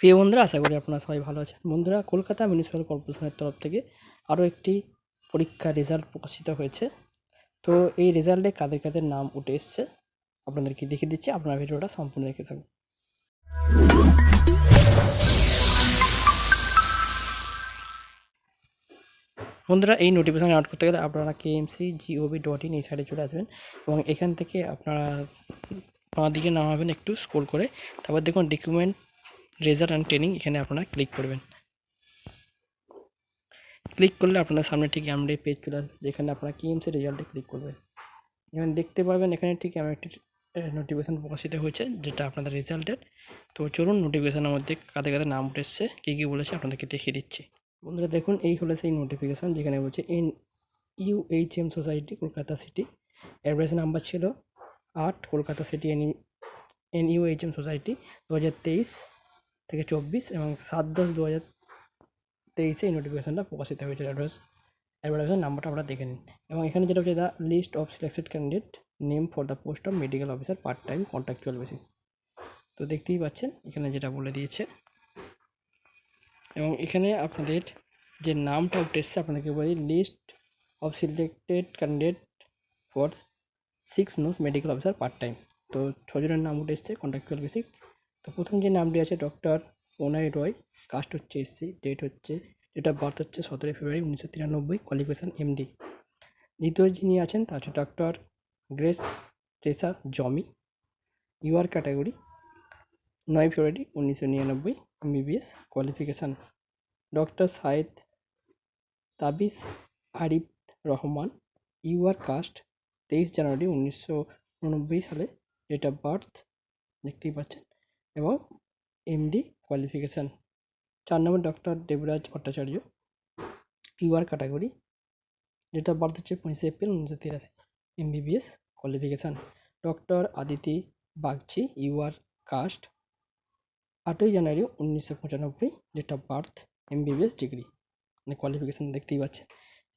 প্রিয় বন্ধুরা, আশা করি আপনারা সবাই ভালো আছেন। বন্ধুরা, কলকাতা মিউনিসিপ্যাল কর্পোরেশনের তরফ থেকে আরও একটি পরীক্ষার রেজাল্ট প্রকাশিত হয়েছে। তো এই রেজাল্টে কাদের কাদের নাম উঠে এসছে, আপনাদেরকে দেখিয়ে দিচ্ছি। আপনারা ভিডিওটা সম্পূর্ণ দেখে থাকুন। বন্ধুরা, এই নোটিফিকেশান আউট করতে গেলে আপনারা কেএমসি জিওভি ডট ইন এই সাইডে চলে আসবেন এবং এখান থেকে আপনারা বাঁ দিকে নামাবেন একটু স্ক্রোল করে। তারপর দেখুন ডকুমেন্ট রেজাল্ট অ্যান্ড ট্রেনিং এখানে আপনারা ক্লিক করবেন ক্লিক করলে আপনাদের সামনে ঠিক এমন পেজ চলে আসবে যেখানে আপনারা কেএমসি রেজাল্টে ক্লিক করবেন এখানে দেখতে পারবেন এখানে ঠিক এমন একটি নোটিফিকেশান প্রকাশিত হয়েছে, যেটা আপনাদের রেজাল্টের তো চলুন নোটিফিকেশানের মধ্যে কাদের কাদের নাম উঠে এসছে, কী কী বলেছে আপনাদেরকে দেখিয়ে দিচ্ছি। বন্ধুরা, দেখুন, এই হলো সেই নোটিফিকেশান যেখানে বলছে N UHM society Kolkata city address number ছিল আট, Kolkata city N N UHM society দু হাজার তেইশ। থেকে চব্বিশ এবং সাত দশ দু হাজার তেইশে এই নোটিফিকেশানটা প্রকাশিত হয়েছিল অ্যাড্রেস অ্যাডভার্টাইজের নাম্বারটা আপনারা দেখে নিন এবং এখানে যেটা হচ্ছে the list of selected candidate name for the post of medical officer part time contractual basis তো দেখতেই পাচ্ছেন, এখানে যেটা বলে দিয়েছে। এবং এখানে আপনাদের যে নামটা উঠে এসছে, আপনাদেরকে বলি list of selected candidate for six nos medical officer part time তো ছজনের নাম উঠে এসছে কন্ট্রাকচুয়াল বেসিক তো প্রথম যে নামটি আছে ডক্টর ওনাই রয়, কাস্ট হচ্ছে এসসি ডেট হচ্ছে ডেট অফ বার্থ হচ্ছে সতেরোই ফেব্রুয়ারি উনিশশো তিরানব্বই কোয়ালিফিকেশান এমডি দ্বিতীয় যিনি আছেন তা হচ্ছে ডক্টর গ্রেস ট্রেসা জমি ইউআর ক্যাটাগরি নয় ফেব্রুয়ারি উনিশশো নিরানব্বই MBBS qualification doctor Syed Tabish Arif Rahman UR caste তেইশ জানুয়ারি উনিশশো উননব্বই সালে ডেট অফ বার্থ দেখতেই পাচ্ছেন। এবং এমডি কোয়ালিফিকেশান চার নম্বর doctor Debraj Bhattacharya. UR category date of birth হচ্ছে পঁচিশে এপ্রিল উনিশশো তিরাশি। MBBS qualification doctor Aditi Bagchi UR caste আটই জানুয়ারি উনিশশো পঁচানব্বই date of birth MBBS degree মানে কোয়ালিফিকেশান দেখতেই পাচ্ছে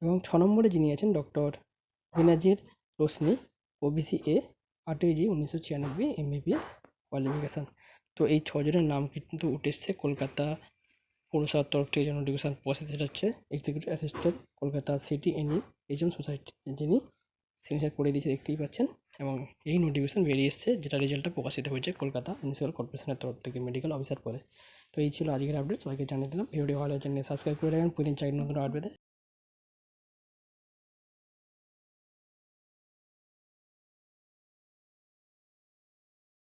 এবং ছ নম্বরে যিনি আছেন doctor Benazir Roshni OBC A আটই জি উনিশশো ছিয়ানব্বই এমবিবিএস কোয়ালিফিকেশান তো এই ছজনের নাম কিন্তু উঠে এসছে কলকাতা পৌরসভার তরফ থেকে যেন নোটিফিকেশান প্রসেস সেটা হচ্ছে executive assistant Kolkata city N HM society যিনি সিগনেচার করে দিয়েছে, দেখতেই পাচ্ছেন। এবং এই নোটিফিকেশান বেরিয়ে এসছে যেটা রেজাল্টটা প্রকাশিত হয়েছে কলকাতা মিউনিসিপ্যাল কর্পোরেশনের তরফ থেকে মেডিকেল অফিসার পদে। তো এই ছিল আজকের আপডেট সবাইকে জানিয়ে দিলাম। ভিডিও ভালো চ্যানেল সাবস্ক্রাইব করে রাখবেন। প্রতিদিন চাকরি নতুন আপডেট